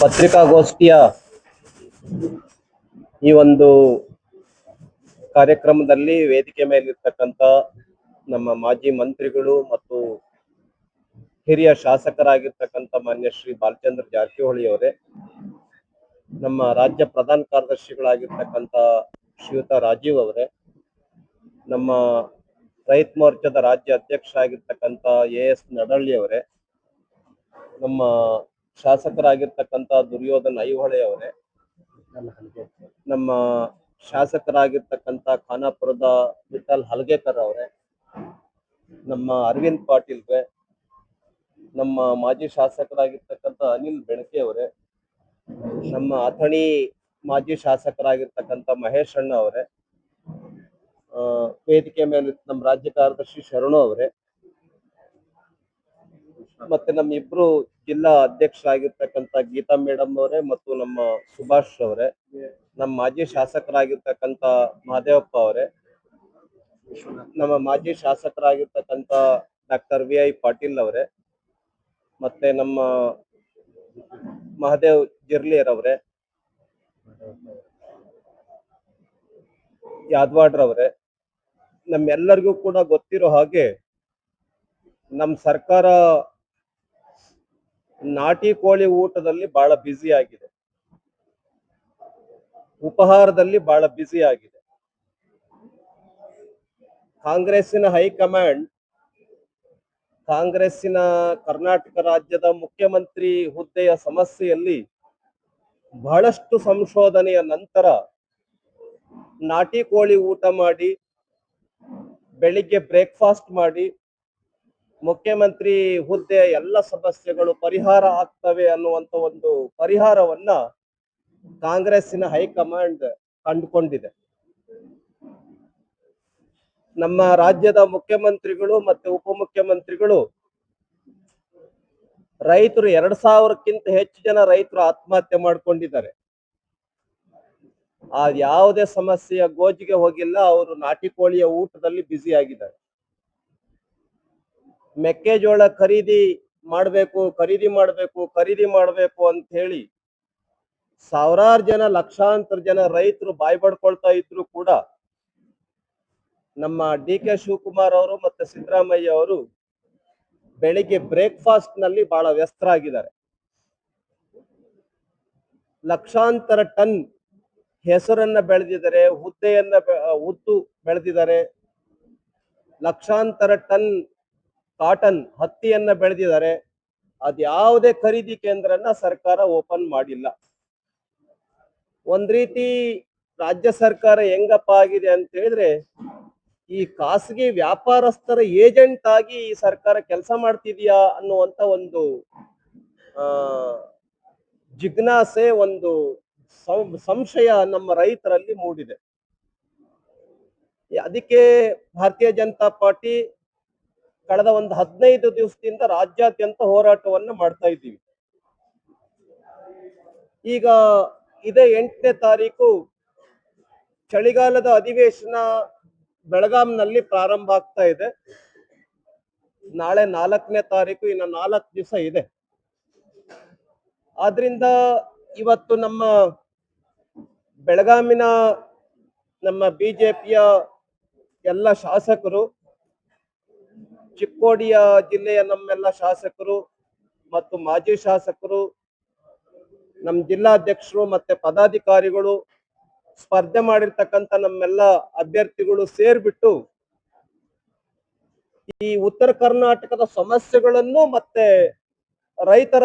ಪತ್ರಿಕಾಗೋಷ್ಠಿಯ ಈ ಒಂದು ಕಾರ್ಯಕ್ರಮದಲ್ಲಿ ವೇದಿಕೆ ಮೇಲಿರ್ತಕ್ಕಂಥ ನಮ್ಮ ಮಾಜಿ ಮಂತ್ರಿಗಳು ಮತ್ತು ಹಿರಿಯ ಶಾಸಕರಾಗಿರ್ತಕ್ಕಂಥ ಮಾನ್ಯ ಶ್ರೀ ಬಾಲಚಂದ್ರ ಜಾರಕಿಹೊಳಿ ಅವರೇ ನಮ್ಮ ರಾಜ್ಯ ಪ್ರಧಾನ ಕಾರ್ಯದರ್ಶಿಗಳಾಗಿರ್ತಕ್ಕಂಥ ಶ್ರೀಯುತ ರಾಜೀವ್ ಅವರೇ, ನಮ್ಮ ರೈತ ಮೋರ್ಚಾದ ರಾಜ್ಯ ಅಧ್ಯಕ್ಷ ಆಗಿರ್ತಕ್ಕಂಥ ಎ ಎಸ್ ನಡಳ್ಳಿ ಅವರೇ ನಮ್ಮ ಶಾಸಕರಾಗಿರ್ತಕ್ಕಂಥ ದುರ್ಯೋಧನ್ ಐಹೊಳೆ ಅವರೇ ನಮ್ಮ ಶಾಸಕರಾಗಿರ್ತಕ್ಕಂಥ ಖಾನಾಪುರದ ವಿಠಲ್ ಹಲ್ಗೇಕರ್ ಅವರೇ, ನಮ್ಮ ಅರವಿಂದ್ ಪಾಟೀಲ್ಗೆ ನಮ್ಮ ಮಾಜಿ ಶಾಸಕರಾಗಿರ್ತಕ್ಕಂಥ ಅನಿಲ್ ಬೆಣಕೆ ಅವರೇ, ನಮ್ಮ ಅಥಣಿ ಮಾಜಿ ಶಾಸಕರಾಗಿರ್ತಕ್ಕಂಥ ಮಹೇಶ್ ಅಣ್ಣ ಅವರೇ ವೇದಿಕೆ ಮೇಲೆ ನಮ್ಮ ರಾಜ್ಯ ಕಾರ್ಯದರ್ಶಿ ಶರಣು ಅವರೇ ಮತ್ತೆ ನಮ್ಮ ಇಬ್ರು ಜಿಲ್ಲಾ ಅಧ್ಯಕ್ಷರಾಗಿರ್ತಕ್ಕಂತ ಗೀತಾ ಮೇಡಮ್ ಅವರೇ ಮತ್ತು ನಮ್ಮ ಸುಭಾಷ್ ಅವರೇ, ನಮ್ಮ ಮಾಜಿ ಶಾಸಕರಾಗಿರ್ತಕ್ಕಂತ ಮಹದೇವಪ್ಪ ಅವರೇ, ನಮ್ಮ ಮಾಜಿ ಶಾಸಕರಾಗಿರ್ತಕ್ಕಂತ ಡಾಕ್ಟರ್ ವಿ ಐ ಪಾಟೀಲ್ ಅವರೇ, ಮತ್ತೆ ನಮ್ಮ ಮಹದೇವ್ ಜಿರ್ಲಿಯರ್ ಅವರೇ ಯಾದವಾಡ್ರವ್ರೆ ನಮ್ಮೆಲ್ಲರಿಗೂ ಕೂಡ ಗೊತ್ತಿರೋ ಹಾಗೆ ನಮ್ಮ ಸರ್ಕಾರ ನಾಟಿ ಕೋಳಿ ಊಟದಲ್ಲಿ ಬಹಳ ಬ್ಯುಸಿ ಆಗಿದೆ. ಉಪಹಾರದಲ್ಲಿ ಬಹಳ ಬ್ಯುಸಿ ಆಗಿದೆ. ಕಾಂಗ್ರೆಸ್ಸಿನ ಹೈಕಮಾಂಡ್, ಕಾಂಗ್ರೆಸ್ಸಿನ ಕರ್ನಾಟಕ ರಾಜ್ಯದ ಮುಖ್ಯಮಂತ್ರಿ ಹುದ್ದೆಯ ಸಮಸ್ಯೆಯಲ್ಲಿ ಬಹಳಷ್ಟು ಸಂಶೋಧನೆಯ ನಂತರ ನಾಟಿ ಕೋಳಿ ಊಟ ಮಾಡಿ, ಬೆಳಿಗ್ಗೆ ಬ್ರೇಕ್ಫಾಸ್ಟ್ ಮಾಡಿ ಮುಖ್ಯಮಂತ್ರಿ ಹುದ್ದೆ ಎಲ್ಲ ಸಮಸ್ಯೆಗಳು ಪರಿಹಾರ ಆಗ್ತವೆ ಅನ್ನುವಂತ ಒಂದು ಪರಿಹಾರವನ್ನ ಕಾಂಗ್ರೆಸ್ಸಿನ ಹೈಕಮಾಂಡ್ ಕಂಡುಕೊಂಡಿದೆ. ನಮ್ಮ ರಾಜ್ಯದ ಮುಖ್ಯಮಂತ್ರಿಗಳು ಮತ್ತೆ ಉಪಮುಖ್ಯಮಂತ್ರಿಗಳು ರೈತರು ಎರಡ್ ಸಾವಿರಕ್ಕಿಂತ ಹೆಚ್ಚು ಜನ ರೈತರು ಆತ್ಮಹತ್ಯೆ ಮಾಡ್ಕೊಂಡಿದ್ದಾರೆ. ಆ ಯಾವುದೇ ಸಮಸ್ಯೆಯ ಗೋಜಿಗೆ ಹೋಗಿಲ್ಲ, ಅವರು ನಾಟಿ ಕೋಳಿಯ ಊಟದಲ್ಲಿ ಬ್ಯುಸಿ ಆಗಿದ್ದಾರೆ. ಮೆಕ್ಕೆಜೋಳ ಖರೀದಿ ಮಾಡಬೇಕು ಖರೀದಿ ಮಾಡಬೇಕು ಖರೀದಿ ಮಾಡಬೇಕು ಅಂತ ಹೇಳಿ ಸಾವಿರಾರು ಜನ, ಲಕ್ಷಾಂತರ ಜನ ರೈತರು ಬಾಯ್ ಪಡ್ಕೊಳ್ತಾ ಇದ್ರು ಕೂಡ ನಮ್ಮ ಡಿ ಕೆ ಶಿವಕುಮಾರ್ ಅವರು ಮತ್ತೆ ಸಿದ್ದರಾಮಯ್ಯ ಅವರು ಬೆಳಿಗ್ಗೆ ಬ್ರೇಕ್ಫಾಸ್ಟ್ನಲ್ಲಿ ಬಹಳ ವ್ಯಸ್ತರಾಗಿದ್ದಾರೆ. ಲಕ್ಷಾಂತರ ಟನ್ ಹೆಸರನ್ನ ಬೆಳೆದಿದ್ದಾರೆ, ಹುದ್ದೆಯನ್ನ ಉದ್ದು ಬೆಳೆದಿದ್ದಾರೆ. ಲಕ್ಷಾಂತರ ಟನ್ ಕಾಟನ್ ಹತ್ತಿಯನ್ನ ಬೆಳೆದಿದ್ದಾರೆ. ಅದ್ಯಾವುದೇ ಖರೀದಿ ಕೇಂದ್ರನ ಸರ್ಕಾರ ಓಪನ್ ಮಾಡಿಲ್ಲ. ಒಂದ್ ರೀತಿ ರಾಜ್ಯ ಸರ್ಕಾರ ಹೆಂಗಪ್ಪ ಆಗಿದೆ ಅಂತ ಹೇಳಿದ್ರೆ, ಈ ಖಾಸಗಿ ವ್ಯಾಪಾರಸ್ಥರ ಏಜೆಂಟ್ ಆಗಿ ಈ ಸರ್ಕಾರ ಕೆಲಸ ಮಾಡ್ತಿದ್ಯಾ ಅನ್ನುವಂತ ಒಂದು, ಆ, ಜಿಜ್ಞಾಸೆ ಒಂದು ಸಂಶಯ ನಮ್ಮ ರೈತರಲ್ಲಿ ಮೂಡಿದೆ. ಅದಕ್ಕೆ ಭಾರತೀಯ ಜನತಾ ಪಾರ್ಟಿ ಕಳೆದ ಒಂದು ಹದಿನೈದು ದಿವಸದಿಂದ ರಾಜ್ಯಾದ್ಯಂತ ಹೋರಾಟವನ್ನ ಮಾಡ್ತಾ ಇದ್ದೀವಿ. ಈಗ ಇದೇ ಎಂಟನೇ ತಾರೀಕು ಚಳಿಗಾಲದ ಅಧಿವೇಶನ ಬೆಳಗಾಂನಲ್ಲಿ ಪ್ರಾರಂಭ ಆಗ್ತಾ ಇದೆ. ನಾಳೆ ನಾಲ್ಕನೇ ತಾರೀಕು, ಇನ್ನು ನಾಲ್ಕು ದಿವಸ ಇದೆ. ಆದ್ರಿಂದ ಇವತ್ತು ನಮ್ಮ ಬೆಳಗಾಮಿನ ನಮ್ಮ ಬಿಜೆಪಿಯ ಎಲ್ಲ ಶಾಸಕರು ಚಿಕ್ಕೋಡಿಯ ಜಿಲ್ಲೆಯ ನಮ್ಮೆಲ್ಲ ಶಾಸಕರು ಮತ್ತು ಮಾಜಿ ಶಾಸಕರು ನಮ್ಮ ಜಿಲ್ಲಾಧ್ಯಕ್ಷರು ಮತ್ತೆ ಪದಾಧಿಕಾರಿಗಳು ಸ್ಪರ್ಧೆ ಮಾಡಿರ್ತಕ್ಕಂಥ ನಮ್ಮೆಲ್ಲ ಅಭ್ಯರ್ಥಿಗಳು ಸೇರ್ಬಿಟ್ಟು ಈ ಉತ್ತರ ಕರ್ನಾಟಕದ ಸಮಸ್ಯೆಗಳನ್ನು ಮತ್ತೆ ರೈತರ